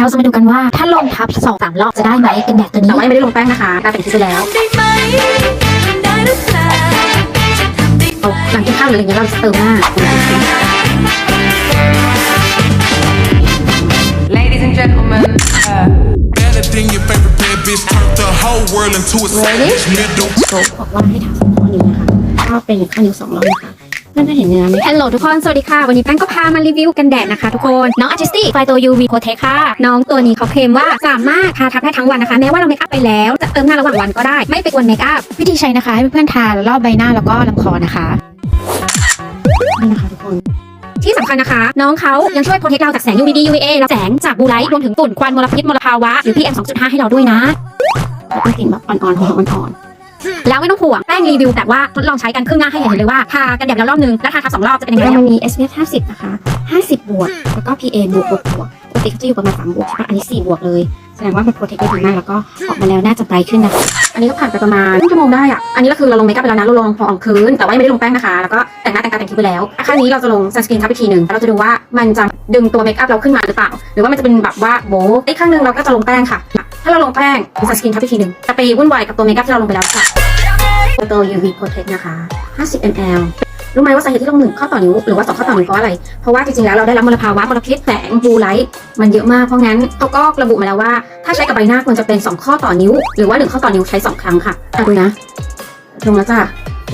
เราจะมาดูกันว่าถ้าลงทับสองสามรอบจะได้ไหมกันแดดตัวนี้แต่ว่ายังไม่ได้ลงแป้งนะคะกลายเป็นที่ไปแล้วได้ไหมทำได้หรือเปล่าจะทำได้เอาหลังกินข้าวหรืออะไรเงี้ยเราจะเติมหน้า Ladies and gentlemen, uh, Better than your favorite bad bitch. Turned the whole world into a savage middle. โกบอกว่าให้ทำสองข้อนิ้วนะคะก็เป็นข้อนิ้วสองรอบนะคะ เพื่อนๆเห็นเนื้อไหมฮัลโหลทุกคน สวัสดีค่ะ วันนี้แป้งก็พามารีวิวกันแดดนะคะทุกคน น้องอาร์ติสตี้ไฟตัว UV Protect ค่ะ น้องตัวนี้เขาเคลมว่าสามารถทาทับได้ทั้งวันนะคะ แม้ว่าเราเมคอัพไปแล้ว จะเติมหน้าระหว่างวันก็ได้ ไม่ไปกวนเมคอัพ วิธีใช้นะคะให้เพื่อนๆทารอบใบหน้าแล้วก็ลำคอนะคะนี่นะคะทุกคนที่สำคัญนะคะ น้องเขายังช่วยโปรเทคเราจากแสง UVB UVA และแสงจากบูไลท์รวมถึงฝุ่นควันมลพิษมลภาวะหรือ PM 2.5 ให้เราด้วยนะก็กลิ่นแบบอ่อนๆหอมอ่อน แล้วไม่ต้องห่วงแป้งรีวิว แต่ว่าทดลองใช้กันครึ่งหน้าให้เห็นเลยว่าทากันแดดแล้วรอบนึงแล้วทาทับสองรอบจะเป็นยังไงมันมี SPF 50 นะคะ 50 บวก แล้วก็ PA บวกบวกบวกปกติเขาจะอยู่ประมาณ 3 บวก อันนี้ 4 บวกเลย แสดงว่ามันโปรเทคได้ดีมากแล้วก็ออกมาแล้วน่าจะไบรท์ขึ้นนะคะอันนี้ก็ผ่านไปประมาณครึ่งชั่วโมงได้อะอันนี้ก็คือเราลงเมคอัพไปแล้วนะเราลงพอองคืนแต่ว่ายังไม่ได้ลงแป้งนะคะ แล้วก็แต่งหน้าแต่งตาแต่งคิ้วไปแล้วอะข้งนี้เราจะลงซันสกรีนทับอีกทีหนึ่งเราจะดูว่ามันจะดึงตัวเมคอัพเราขึ้นมาหรือเปล่า หรือว่ามันจะเป็นแบบว่าโบะอีกข้างหนึงเราก็จะลงแป้งค่ะ ถ้าเราลงแป้งซันสกรีนทับอีกทีหนึ่งจะไปวุ่นวายกับตัวเมคอัพที่เราลงไปแล้วค่ะตัว UV Protect นะคะ 50 ml รู้ไหมว่าสาเหตุที่ลงหนึ่งข้อต่อนิ้วหรือว่าสองข้อต่อนิ้วเพราะอะไร เพราะว่าจริงๆแล้วเราได้รับมลภาวะมลพิษแสงบูไลท์มันเยอะมากเพราะงั้นเขาก็ระบุมาแล้วว่า ถ้าใช้กับใบหน้าควรจะเป็น 2 ข้อต่อนิ้ว หรือว่า 1 ข้อต่อนิ้วใช้ 2 ครั้งค่ะอะดูนะลงแล้วจ้ะ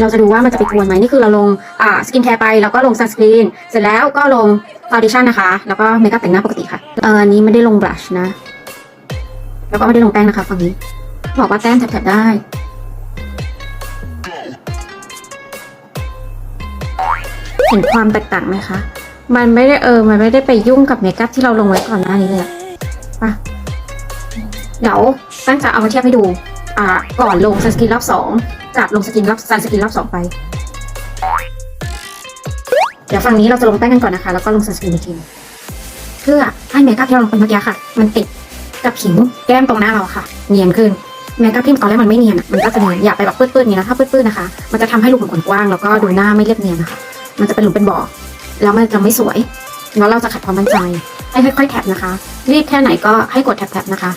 เราจะดูว่ามันจะไปกวนไหมนี่คือเราลงอ่าสกินแคร์ไปแล้วก็ลงซันสกรีนเสร็จแล้วก็ลงฟาวเดชั่นนะคะ แล้วก็เมคอัพแต่งหน้าปกติค่ะเอออันนี้ไม่ได้ลงบลัชนะ แล้วก็ไม่ได้ลงแป้งนะคะฝั่งนี้ บอกว่าแต้มแถบๆได้ เห็นความแตกต่างไหมคะ มันไม่ได้เออ มันไม่ได้ไปยุ่งกับเมคอัพที่เราลงไว้ก่อนหน้านี้เลยอะไปะเดี๋ยวตั้งจะเอามาเทียบให้ดู อ่า ก่อนลงสกินรอบสองกับลงสกินรอบซันสกินรอบสองไป เดี๋ยวฝั่งนี้เราจะลงแป้งกันก่อนนะคะ แล้วก็ลงซันสกินอีกทีเพื่อให้เมคอัพที่เราลงไปเมื่อกี้ค่ะ มันติดกับผิวแก้มตรงหน้าเราค่ะ เนียนขึ้นเมคอัพที่ตอนแรกมันไม่เนียนอะมันก็จะเนียนอย่าไปแบบปื้ดๆอนี้นะถ้าปื้ดๆนะคะ มันจะทำให้รูขุมขนกว้างแล้วก็ดูหน้าไม่เรียบเนียนนะคะ มันจะเป็นหลุมเป็นบ่อ แล้วมันจะไม่สวย แล้วเราจะขัดความมั่นใจ ให้ค่อยๆแท็บนะคะ รีบแค่ไหนก็ให้กดแท็บๆนะคะ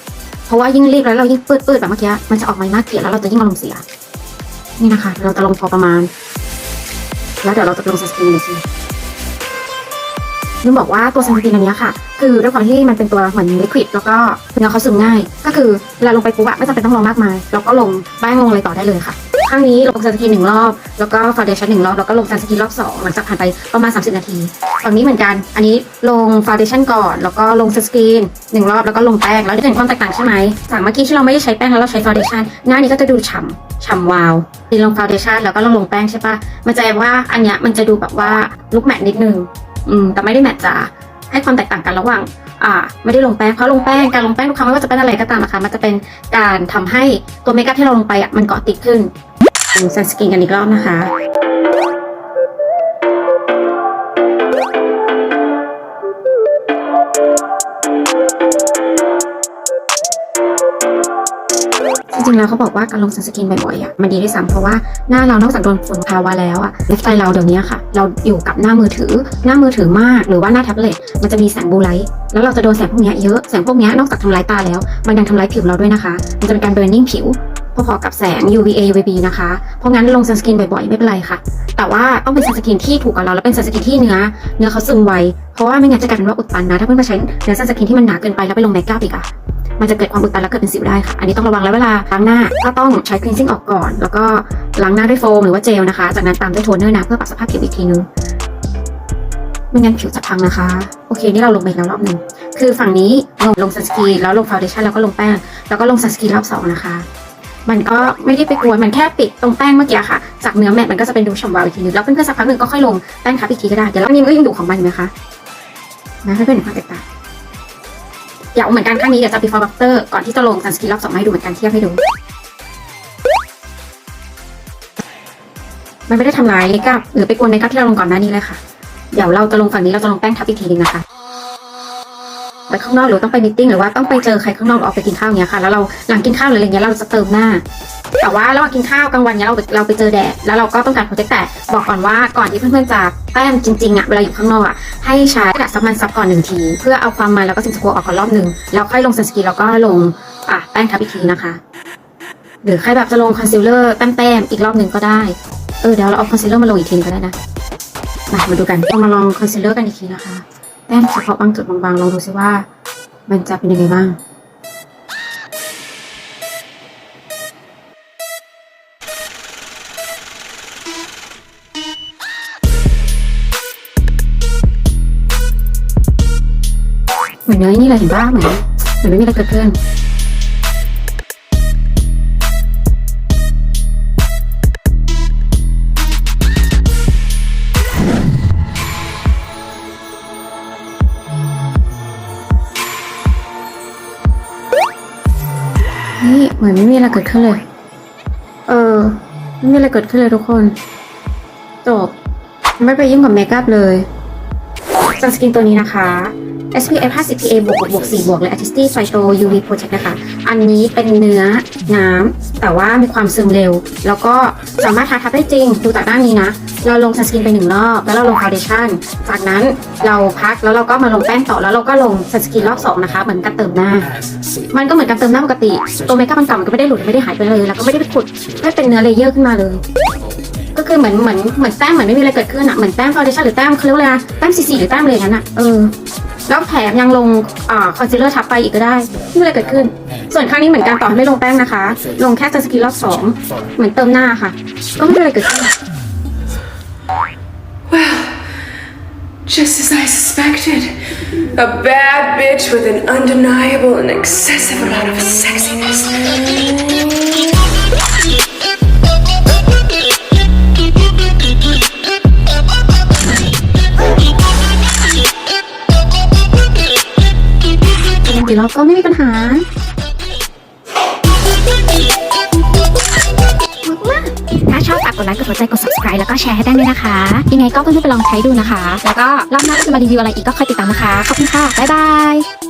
เพราะว่ายิ่งรีบแล้วเรายิ่งปืดๆแบบเมื่อกี้ มันจะออกมาน่าเกลียดแล้วเราจะยิ่งอารมณ์เสีย นี่นะคะ เราจะลงพอประมาณ แล้วเดี๋ยวเราจะลงสกินเลยทีนึกบอกว่าตัวสกินอันนี้ค่ะ คือด้วยความที่มันเป็นตัวเหมือนลิควิดแล้วก็เนื้อเขาซึมง่าย ก็คือเวลาลงไปปุ๊บอะไม่จำเป็นต้องลงมากมาย เราก็ลงแป้งลงอะไรต่อได้เลยค่ะ ข้างนี้ลงซันสกรีนหนึ่งรอบ แล้วก็ฟาวเดชั่นหนึ่งรอบ แล้วก็ลงซันสกรีนรอบสองหลังจากผ่านไปประมาณ 30 นาที ฝั่งนี้เหมือนกัน อันนี้ลงฟาวเดชั่นก่อน แล้วก็ลงซันสกรีนหนึ่งรอบ แล้วก็ลงแป้ง แล้วจะเห็นความแตกต่างใช่ไหมจากเมื่อกี้ที่เราไม่ได้ใช้แป้งแล้วเราใช้ฟาวเดชั่นหน้านี้ก็จะดูฉ่ำฉ่ำวาวทีลงฟาวเดชั่นแล้วก็ลงลงแป้งใช่ปะมันจะว่าอันเนี้ยมันจะดูแบบว่าลุกแมทนิดนึง อืม แต่ไม่ได้แมทจ๋าให้ความแตกต่างกันระหว่าง อ่า ไม่ได้ลงแป้ง เพราะลงแป้ง การลงแป้งทุกครั้งไม่ว่าจะเป็นอะไรก็ตามนะคะ มันจะเป็นการทำให้ตัวเมคอัพที่เราลงไปอะ มันเกาะติดขึ้น ดูซันสกินกันอีกรอบนะคะจริงๆแล้วเขาบอกว่าการลงซันสกินบ่อยๆอะมันดีด้วยซ้ำเพราะว่าหน้าเรานอกจากโดนฝุ่นภาวะแล้วอะไลฟ์สไตล์เราเดี๋ยวนี้ค่ะ เราอยู่กับหน้ามือถือ หน้ามือถือมาก หรือว่าหน้าแท็บเล็ตมันจะมีแสงบลูไลท์แล้วเราจะโดนแสงพวกนี้เยอะแสงพวกนี้นอกจากทำลายตาแล้ว มันยังทำลายผิวเราด้วยนะคะ มันจะเป็นการเบร์นิ่งผิว พอๆกับแสง UVA UVB นะคะ เพราะงั้นลงซันสกินบ่อยๆ ไม่เป็นไรค่ะ แต่ว่าต้องเป็นซันสกินที่ถูกกับเราแล้วเป็นซันสกินที่เนื้อ เนื้อเขาซึมไว เพราะว่าไม่งั้นจะกลายเป็นว่าอุดตันนะ ถ้าเพื่อนมาใช้เนื้อซันสกินที่มันหนาเกินไปแล้วไปลงเมคอัพอีกอะมันจะเกิดความอุดตันแล้วเกิดเป็นสิวได้ค่ะ อันนี้ต้องระวังแล้วเวลาล้างหน้าก็ต้องใช้ cleansing ออกก่อน แล้วก็ล้างหน้าด้วยโฟมหรือว่าเจลนะคะ จากนั้นตามด้วยโทนเนอร์นะเพื่อปรับสภาพผิวอีกทีนึงไม่งั้นผิวจะพังนะคะ โอเค นี่เราลงไปแล้วรอบหนึ่งคือฝั่งนี้ลงลงซันสกรีนแล้วลงฟาวเดชั่นแล้วก็ลงแป้ง แล้วก็ลงซันสกรีนรอบสองนะคะ มันก็ไม่ได้ไปกวนมันแค่ปิดตรงแป้งเมื่อกี้ค่ะ จากเนื้อแมทมันก็จะเป็นดูฉ่ำวาวอีกทีนึงแล้วเพื่อนๆสักพักหนึ่งก็ค่อยลงแป้งทับอีกทีก็ได้ เดี๋ยวแล้วนี่มันก็ยังดูของมันอยู่ไหมคะนะเพื่อนๆเห็นความแตกต่างอยากเอาเหมือนกันข้างนี้เดี๋ยวจะ before after ก่อนที่จะลงซันสกินรอบสองให้ดูเหมือนกันเทียบให้ดู มันไม่ได้ทำลายเมคอัพหรือไปกวนเมคอัพที่เราลงก่อนหน้านี้เลยค่ะ เดี๋ยวเราจะลงฝั่งนี้เราจะลงแป้งทับอีกทีนึงนะคะ ไปข้างนอกหรือต้องไปมิทติ้งหรือว่าต้องไปเจอใครข้างนอกหรือออกไปกินข้าวเนี้ยค่ะแล้วเราหลังกินข้าวหรืออะไรเงี้ยเราจะเติมหน้า แต่ว่าระหว่างกินข้าวกลางวันเนี้ยเราเราไปเจอแดดแล้วเราก็ต้องการโปรเทคแต่บอกก่อนว่าก่อนที่เพื่อนๆจะแต้มจริงๆอะเวลาอยู่ข้างนอกอะให้ใช้กระดาษซับมันซับก่อนหนึ่งที เพื่อเอาความมันแล้วก็สิ่งสกปรกออกก่อนรอบหนึ่งแล้วค่อยลงซันสกีแล้วก็ลงอะแป้งทับอีกทีนะคะ หรือใครแบบจะลงคอนซีลเลอร์แต้มๆอีกรอบหนึ่งก็ได้เออเดี๋ยวเราเอาคอนซีลเลอร์มาลงอีกทีก็ได้นะมามาดูกันเรามาลองคอนซีลเลอร์กันอีกทีนะคะ แต้มเฉพาะบางจุดบางๆลองดูซิว่า มันจะเป็นยังไงบ้างเหมือนเนื้อนี่เลยเห็นป่ะเหมือนเหมือนไม่มีอะไรเกิดขึ้น เหมือนไม่มีอะไรเกิดขึ้นเลย เออ ไม่มีอะไรเกิดขึ้นเลยทุกคน จบ ไม่ไปยุ่งกับเมคอัพเลย ซันสกินตัวนี้นะคะ SPF 50 PA บวกบวก4บวกเลย Artisty Phyto UV Protect นะคะ อันนี้เป็นเนื้อน้ำ แต่ว่ามีความซึมเร็ว แล้วก็สามารถทาทับได้จริง ดูจากด้านี้นะ เราลงซันสกินไปหนึ่งรอบ แล้วเราลงฟาวเดชั่น จากนั้นเราพัก แล้วเราก็มาลงแป้งต่อ แล้วเราก็ลงซันสกินรอบสองนะคะ เหมือนการเติมหน้า มันก็เหมือนการเติมหน้าปกติ ตัวเมคอัพมันเก่ามันก็ไม่ได้หลุด ไม่ได้หายไปเลย แล้วก็ไม่ได้ไปขุดไม่เป็นเนื้อเลเยอร์ขึ้นมาเลย คือเหมือนเหมือนเหมือนแต้มเหมือนไม่มีอะไรเกิดขึ้นอะเหมือนแต้มฟาวเดชั่นหรือแต้มเขาเรียกว่าอะไรนะแต้มซีซีหรือแต้มอะไรอย่างนั้นอะเออแล้วแถมยังลงอ่าคอนซีลเลอร์ทับไปอีกก็ได้ไม่มีอะไรเกิดขึ้น ส่วนครั้งนี้เหมือนกันต่อให้ไม่ลงแป้งนะคะ ลงแค่ซันสกินรอบสองเหมือนเติมหน้าค่ะ ก็ไม่มีอะไรเกิดขึ้น Just as I suspected. A bad bitch with an undeniable and excessive amount of sexiness. ก็ไม่มีปัญหาถ้าชอบฝากกดไลค์กดหัวใจกด subscribe แล้วก็แชร์ให้ได้ด้วยนะคะ ยังไงก็เพื่อนๆไปลองใช้ดูนะคะ แล้วก็รอบหน้าจะมารีวิวอะไรอีกก็คอยติดตามนะคะ ขอบคุณค่ะ บ๊ายบาย